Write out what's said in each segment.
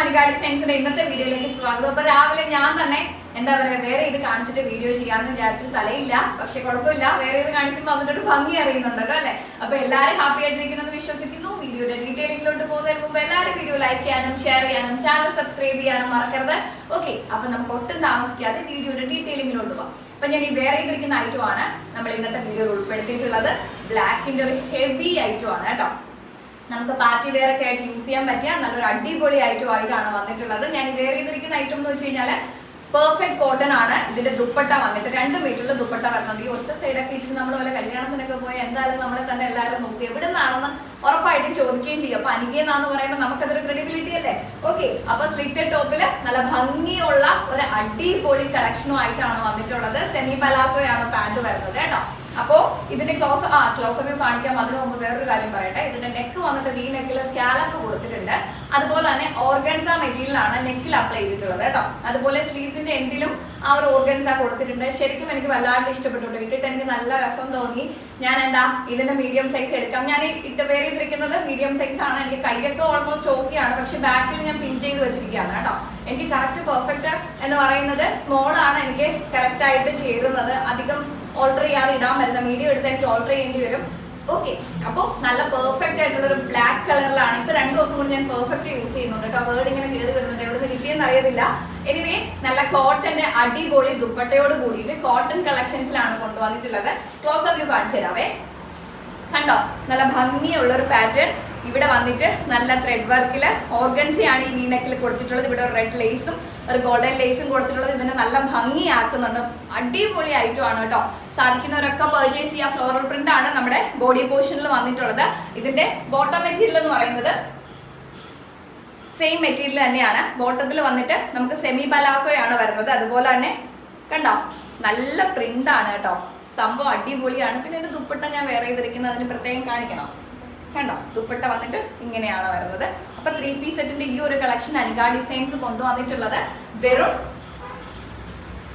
മണികാടി സയൻസിന്റെ ഇന്നത്തെ വീഡിയോയിലേക്ക് സ്വാഗതം. അപ്പൊ രാവിലെ ഞാൻ തന്നെ എന്താ പറയാ വേറെ ഇത് കാണിച്ചിട്ട് വീഡിയോ ചെയ്യാന്ന് വിചാരിച്ചു. തലയില്ല പക്ഷെ കുഴപ്പമില്ല. വേറെ ഇത് കാണിക്കുമ്പോൾ അതിനൊരു ഭംഗി അറിയുന്നുണ്ടല്ലോ അല്ലെ? അപ്പൊ എല്ലാവരും ഹാപ്പി ആയിട്ടിരിക്കുന്നെന്ന് വിശ്വസിക്കുന്നു. വീഡിയോയുടെ ഡീറ്റെയിലിംഗിലോട്ട് പോകുന്നതിന് മുമ്പ് എല്ലാവരും വീഡിയോ ലൈക്ക് ചെയ്യാനും ഷെയർ ചെയ്യാനും ചാനൽ സബ്സ്ക്രൈബ് ചെയ്യാനും മറക്കരുത്. ഓക്കെ അപ്പൊ നമുക്ക് ഒട്ടും താമസിക്കാതെ വീഡിയോയുടെ ഡീറ്റെയിലിംഗിലോട്ട് പോകാം അപ്പൊ ഞാൻ ഈ വേറെ ഇതിരിക്കുന്ന ഐറ്റം ആണ് നമ്മൾ ഇന്നത്തെ വീഡിയോയിൽ ഉൾപ്പെടുത്തിയിട്ടുള്ളത്. ബ്ലാക്കിന്റെ ഒരു ഹെവി ഐറ്റം ആണ് കേട്ടോ. നമുക്ക് പാർട്ടി വെയർ ഒക്കെ ആയിട്ട് യൂസ് ചെയ്യാൻ പറ്റിയ നല്ലൊരു അടിപൊളി ഐറ്റം ആയിട്ടാണ് വന്നിട്ടുള്ളത്. ഞാൻ വെയർ ചെയ്തിരിക്കുന്ന ഐറ്റം എന്ന് വെച്ച് കഴിഞ്ഞാൽ പെർഫെക്റ്റ് കോട്ടൺ ആണ്. ഇതിന്റെ ദുപ്പട്ട വന്നിട്ട് രണ്ട് മീറ്ററിൽ ദുപ്പട്ട വരുന്നുണ്ട് ഈ ഒറ്റ സൈഡൊക്കെ ഇട്ടിട്ട് നമ്മൾ പോലെ കല്യാണത്തിനൊക്കെ പോയി എന്തായാലും നമ്മളെ തന്നെ എല്ലാവരും നോക്കി എവിടെ നിന്നാണെന്ന് ഉറപ്പായിട്ടും ചോദിക്കുകയും ചെയ്യും. അപ്പൊ അനികയെന്നാന്ന് പറയുമ്പോൾ നമുക്കതൊരു ക്രെഡിബിലിറ്റി അല്ലേ? ഓക്കെ അപ്പൊ സ്ലിറ്റഡ് ടോപ്പിൽ നല്ല ഭംഗിയുള്ള ഒരു അടിപൊളി കളക്ഷനും ആയിട്ടാണ് വന്നിട്ടുള്ളത്. സെമി പലാസോയാണ് പാന്റ് വരുന്നത് കേട്ടോ. അപ്പോ ഇതിന്റെ ക്ലോസ് ആ ക്ലോസ് വ്യൂ കാണിക്കാം. അതിന് മുമ്പ് വേറൊരു കാര്യം പറയട്ടെ. ഇതിന്റെ നെക്ക് വന്നിട്ട് വി നെക്കിൽ സ്കാലപ്പ് കൊടുത്തിട്ടുണ്ട്. അതുപോലെ തന്നെ ഓർഗൻസ മെറ്റീരിയലാണ് നെക്കിൽ അപ്ലൈ ചെയ്തിട്ടുള്ളത് കേട്ടോ. അതുപോലെ സ്ലീവ്സിന്റെ എൻഡിലും ആ ഒരു ഓർഗൻസ കൊടുത്തിട്ടുണ്ട്. ശരിക്കും എനിക്ക് വല്ലാണ്ട് ഇഷ്ടപ്പെട്ടു കേട്ടോ. ഇട്ടിട്ട് എനിക്ക് നല്ല രസം തോന്നി. ഞാൻ എന്താ ഇതിന്റെ മീഡിയം സൈസ് എടുക്കാം. ഞാൻ ഇട്ട് വേറെ ചെയ്തിരിക്കുന്നത് മീഡിയം സൈസ് ആണ്. എനിക്ക് കൈയൊക്കെ ഓൾമോസ്റ്റ് ഓക്കെ ആണ്. പക്ഷെ ബാക്കിൽ ഞാൻ പിൻ ചെയ്ത് വെച്ചിരിക്കുകയാണ് കേട്ടോ. എനിക്ക് കറക്റ്റ് പെർഫെക്റ്റ് എന്ന് പറയുന്നത് സ്മോൾ ആണ്. എനിക്ക് കറക്റ്റ് ആയിട്ട് ചേരുന്നത് അധികം ഓൾട്ടർ ചെയ്യാതെ ഇടാൻ പറ്റുന്ന മീഡിയം എടുത്ത് എനിക്ക് ഓൾട്ടർ ചെയ്യേണ്ടി വരും. ഓക്കെ അപ്പോൾ നല്ല പെർഫെക്റ്റ് ആയിട്ടുള്ള ഒരു ബ്ലാക്ക് കളറിലാണ് ഇപ്പൊ രണ്ടു ദിവസം കൊണ്ട് ഞാൻ പെർഫെക്റ്റ് യൂസ് ചെയ്യുന്നുണ്ട് കേട്ടോ. വേർഡ് ഇങ്ങനെ കയറി വരുന്നുണ്ട്. എവിടെ നിന്ന് കിട്ടിയെന്ന് അറിയത്തില്ല. എനിവേ നല്ല കോട്ടന്റെ അടിപൊളി ദുപ്പട്ടയോട് കൂടിയിട്ട് കോട്ടൺ കളക്ഷൻസിലാണ് കൊണ്ടുവന്നിട്ടുള്ളത്. ക്ലോസ് അപ്പ് വ്യൂ കാണിച്ചു തരാവേ കണ്ടോ? നല്ല ഭംഗിയുള്ള ഒരു പാറ്റേൺ ഇവിടെ വന്നിട്ട് നല്ല ത്രെഡ് വർക്കിൽ ഓർഗൻസിയാണ് ഈ മീനക്കിൽ കൊടുത്തിട്ടുള്ളത്. ഇവിടെ ഒരു റെഡ് ലേസും ഒരു ഗോൾഡൻ ലേസും കൊടുത്തിട്ടുള്ളത്. ഇതിനെ നല്ല ഭംഗിയാക്കുന്നുണ്ട്. അടിപൊളി ഐറ്റം ആണ് കേട്ടോ. സാധിക്കുന്നവരൊക്കെ പർച്ചേസ് ചെയ്യുക. ഫ്ലോറൽ പ്രിന്റ് ആണ് നമ്മുടെ ബോഡി പോർഷനിൽ വന്നിട്ടുള്ളത്. ഇതിന്റെ ബോട്ടം മെറ്റീരിയൽ എന്ന് പറയുന്നത് സെയിം മെറ്റീരിയൽ തന്നെയാണ്. ബോട്ടത്തിൽ വന്നിട്ട് നമുക്ക് സെമി പലാസോയാണ് വരുന്നത്. അതുപോലെ തന്നെ കണ്ടോ? നല്ല പ്രിന്റ് ആണ് കേട്ടോ. സംഭവം അടിപൊളിയാണ്. പിന്നെ എന്റെ ദുപ്പട്ട ഞാൻ വേറെ ചെയ്തിരിക്കുന്നത്. അതിന് പ്രത്യേകം കാണിക്കണം. കണ്ടോ? ദുപ്പട്ട വന്നിട്ട് ഇങ്ങനെയാണ് വരുന്നത്. അപ്പൊ ത്രീ പീസ് സെറ്റിന്റെ ഈ ഒരു കളക്ഷൻ അനിക ഡിസൈൻസ് കൊണ്ടുവന്നിട്ടുള്ളത് വെറും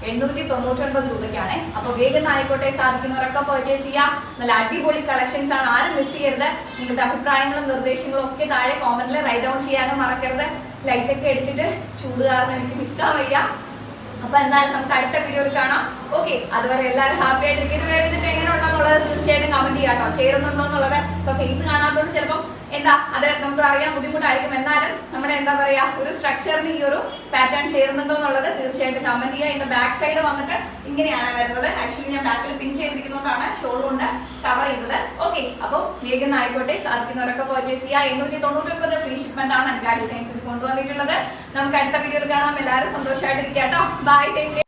എണ്ണൂറ്റി തൊണ്ണൂറ്റൊൻപത് രൂപയ്ക്കാണ്. അപ്പൊ വേഗം ആയിക്കോട്ടെ സാധിക്കുന്നവരൊക്കെ പർച്ചേസ് ചെയ്യാം. നല്ല അടിപൊളി കളക്ഷൻസ് ആണ്. ആരും മിസ് ചെയ്യരുത്. നിങ്ങളുടെ അഭിപ്രായങ്ങളും നിർദ്ദേശങ്ങളും ഒക്കെ താഴെ കോമന്റിൽ റൈറ്റ് ഡൗൺ ചെയ്യാനും മറക്കരുത്. ലൈറ്റ് ഒക്കെ അടിച്ചിട്ട് ചൂട് കാരണം എനിക്ക് നിൽക്കാൻ വയ്യ. അപ്പൊ എന്തായാലും നമുക്ക് അടുത്ത വീഡിയോയിൽ കാണാം. ഓക്കെ അതുവരെ എല്ലാവരും ഹാപ്പി ആയിട്ടിരിക്കും ഇത് വേറെ ഇതിട്ട് എങ്ങനെ ഉണ്ടെന്നുള്ളത് തീർച്ചയായിട്ടും കമന്റ് ചെയ്യാട്ടോ ചേരുന്നുണ്ടോ എന്നുള്ളത്? ഇപ്പൊ ഫേസ് കാണാത്തതുകൊണ്ട് ചിലപ്പോ എന്താ അത് നമുക്ക് അറിയാൻ ബുദ്ധിമുട്ടായിരിക്കും. എന്നാലും നമ്മുടെ എന്താ പറയാ ഒരു സ്ട്രക്ചറിന് ഈ ഒരു പാറ്റേൺ ചേരുന്നുണ്ടോ എന്നുള്ളത് തീർച്ചയായിട്ടും കമന്റ് ചെയ്യുക ഇതിന്റെ ബാക്ക് സൈഡ് വന്നിട്ട് ഇങ്ങനെയാണ് വരുന്നത്. ആക്ച്വലി ഞാൻ ബാക്കിൽ പിൻ ചെയ്തിരിക്കുന്നതുകൊണ്ടാണ് ഷോൾ കൊണ്ട് കവർ ചെയ്തത്. ഓക്കെ അപ്പോൾ വേഗം ആയിക്കോട്ടെ സാധിക്കുന്നവരൊക്കെ പർച്ചേസ് ചെയ്യുക. എണ്ണൂറ്റി തൊണ്ണൂറ്റൊമ്പത് ഫ്രീ ഷിപ്മെന്റ് ആണ് അൻകാ ഡിസൈൻസ് ഇത് കൊണ്ടുവന്നിട്ടുള്ളത്. നമുക്ക് അടുത്ത വീഡിയോയിൽ കാണാം. എല്ലാവരും സന്തോഷമായിട്ടിരിക്കാം കേട്ടോ. Bye take